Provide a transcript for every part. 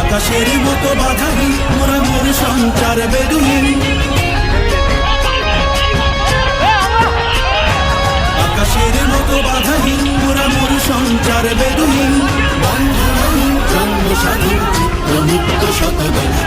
আকাশের মতো বাধাহীন, মোরা মোর সঞ্চার বেদুহীন। আকাশের মতো বাধাহীন, মোরা মোর সঞ্চার বেদুহীন। বন্ধন জন্ম স্বাধীন মুক্ত শতবেলা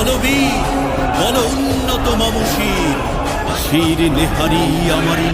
মানবী বল উন্নত মামুষী শির নেহারি আমারি